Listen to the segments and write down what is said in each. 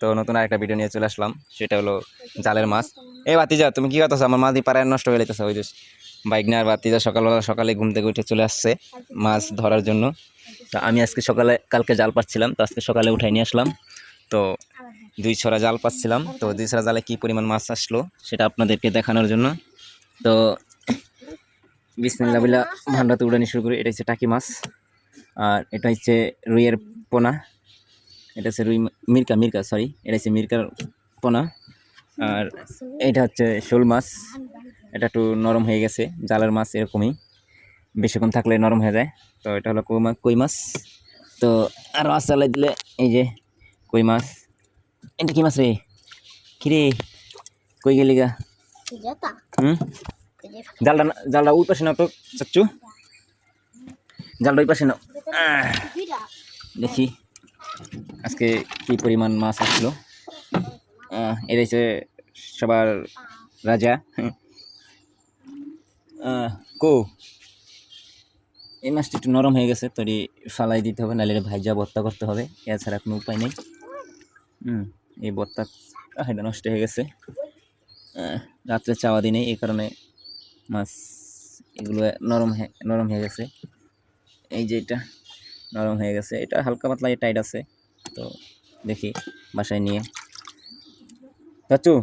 তো নতুন আরেকটা ভিডিও নিয়ে চলে আসলাম, সেটা হলো জালের মাছ। এই বাতিজা তুমি কি করতেছো? আমার মাছ দিয়ে পাড়ায় নষ্ট হয়ে যেতেছে ওই যে বাইক নিয়ে আর বাতিজা সকালবেলা সকালে ঘুম থেকে উঠে চলে আসছে মাছ ধরার জন্য। তো আমি আজকে সকালে, কালকে জাল পাচ্ছিলাম তো আজকে সকালে উঠাই নিয়ে আসলাম। তো দুই ছড়া জাল পাচ্ছিলাম তো দুই ছড়া জালে কী পরিমাণ মাছ আসলো সেটা আপনাদেরকে দেখানোর জন্য। তো বিসমিল্লা বিল্লা ভান্ডাতে উড়ানি শুরু করি, এটা হচ্ছে টাকি মাছ, আর এটা হচ্ছে রুইয়ের পোনা। এটা হচ্ছে রুই মির্কা মির্কা সরি এটা হচ্ছে মির্কার পোনা। আর এটা হচ্ছে শোল মাছ। এটা একটু নরম হয়ে গেছে জালের মাছ এরকমই। বেশিক্ষণ থাকলে নরম হয়ে যায়। তো এটা হলো কই মাছ কই মাছ। তো আর মাছ চালাই দিলে এই যে কই মাছ। এটা কী মাছ রে? কিরে কই গেলি গা? হুম? জালটা না- জালটা ওই পাশে নাও তো চাচ্ছু জালটা ওই পাশে নাও। আহ, দেখি। আজকে কি পরিমাণ মাছ আসলো? হচ্ছে সবার রাজা। কো, এই মাছটা একটু নরম হয়ে গেছে, তৈরি ফালাই দিতে হবে, নাহলে ভাইজা ভর্তা করতে হবে, এছাড়া কোনো উপায় নেই। হুম, এই ভর্তা এটা নষ্ট হয়ে গেছে। রাত্রে চাওয়া দিনে এই কারণে মাছ এগুলো নরম নরম হয়ে গেছে। এই যে এটা নরম হয়ে গেছে, এটা হালকা পাতলা টাইট আছে। তো দেখি বাসায় নিয়ে। চাচু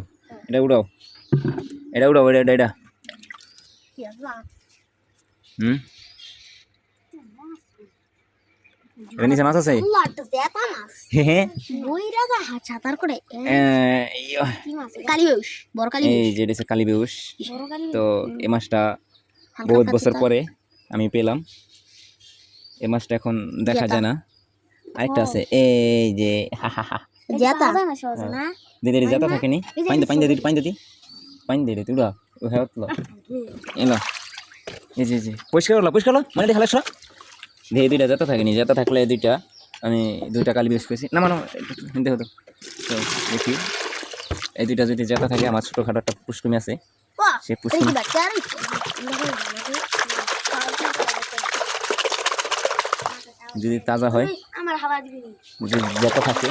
এটা উড়াও। এটা উড়াও এটা এটা এটা। হুম? এটা নিচে মাছ আছে? কালী বেউস তো এই মাছটা বহুত বছর পরে আমি পেলাম। এই মাছটা এখন দেখা যায় না। আরেকটা আছে এই যে হা হা হা। যেতা দিদি দিদি যাতা থাকেনি। পাইন দে পাইন দে দিদি পাইন দে দি পাইন দে তুই ও হ্যাঁ তুলো এলো। এই যে যে পরিষ্কার হলো পরিষ্কার হলো মানে দেখালে সব দিয়ে দুইটা যাতা থাকেনি। যাতা থাকলে দুইটা। আমি দুইটা কালি বেশ করেছি। না মানে দেখো তো তো দেখি। এই দুইটা যদি যাতা থাকে আমার ছোটোখাটো একটা পুষ্কুমি আছে। সে পুষ্কুমি যদি তাজা হয় যাতা থাকে।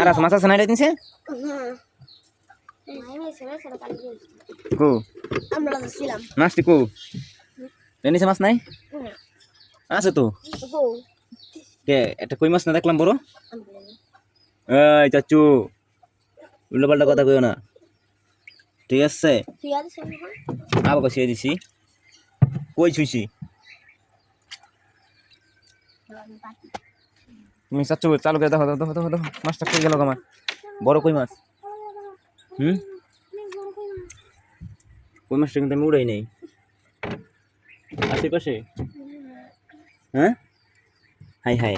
আর আছে না এটা দিনছে কো? আমরা ছিলাম। কো? নিচে মাছ নাই? আছে তো। কে একটা কই মাছ না দেখলাম বড়? এই চাচু উল্টো পাল্টা কথা কইও না। ঠিক আছে। আবার কষিয়ে দিছি। কই ছুইছি? তুমি চাচু চালু করে দেখো দেখো দেখো দেখো মাছটা কই গেল আমার? বড় কই মাছ? হুম? কই মাছটা কিন্তু আমি উড়াই নেই। আশেপাশে? হ্যাঁ? High high.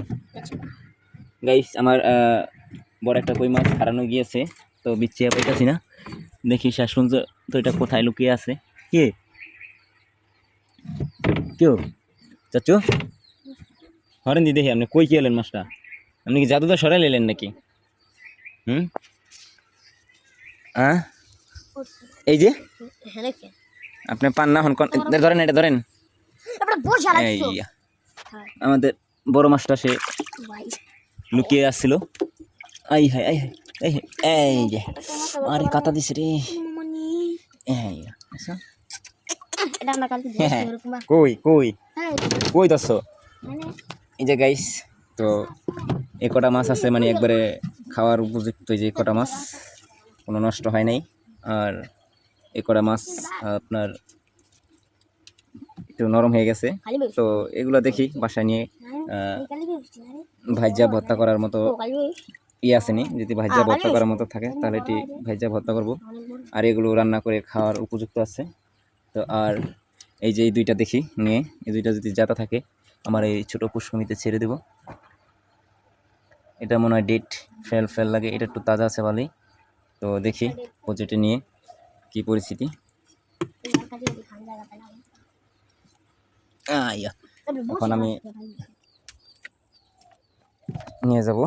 গাইস আমার আহ, বড় একটা কই মাছ হারানো গিয়েছে তো বিচ্ছিয়া পাইতেছি না। দেখি পর্যন্ত তো এটা কোথায় লুকিয়ে আছে। কে? কেউ? চাচু হরেন দি দেখি আপনি কই কি এলেন মাছটা? আপনি কি জাদুদা সরাই এলেন নাকি? হুম? হ্যাঁ? এই যে? হ্যাঁ আপনি পান না হন ধরেন এটা ধরেন। এই আমাদের বড় মাছটা সে লুকিয়ে আসছিল। আই হাই আই হাই এই এই যে। আরে কাতা দিছে রে। এই আচ্ছা। হ্যাঁ। কই কই? হ্যাঁ। কই মানে এই যে গাইস তো এই কটা মাছ আছে মানে একবারে খাওয়ার উপযুক্ত এই যে কটা মাছ কোনো নষ্ট হয় নাই। আর এই কটা মাছ আপনার একটু নরম হয়ে গেছে। তো এগুলো দেখি বাসায় নিয়ে ভাইজা ভর্তা করার মতো ইয়ে আসেনি যদি ভাইজা ভর্তা করার মতো থাকে তাহলে এটি ভাইজা ভর্তা করব। আর এগুলো রান্না করে খাওয়ার উপযুক্ত আছে। তো আর এই যে এই দুইটা দেখি নিয়ে এই দুইটা যদি জাতা থাকে আমার এই ছোটো পুষ্কমিতে ছেড়ে দেব। এটা মনে হয় ডেট, ফেল ফেল লাগে, এটা একটু তাজা আছে ভালোই। তো দেখি প্রজেক্টে নিয়ে কি পরিস্থিতি। এখন আমি নিয়ে যাব।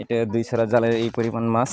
এটা দুই ছড়া জালের এই পরিমাণ মাছ।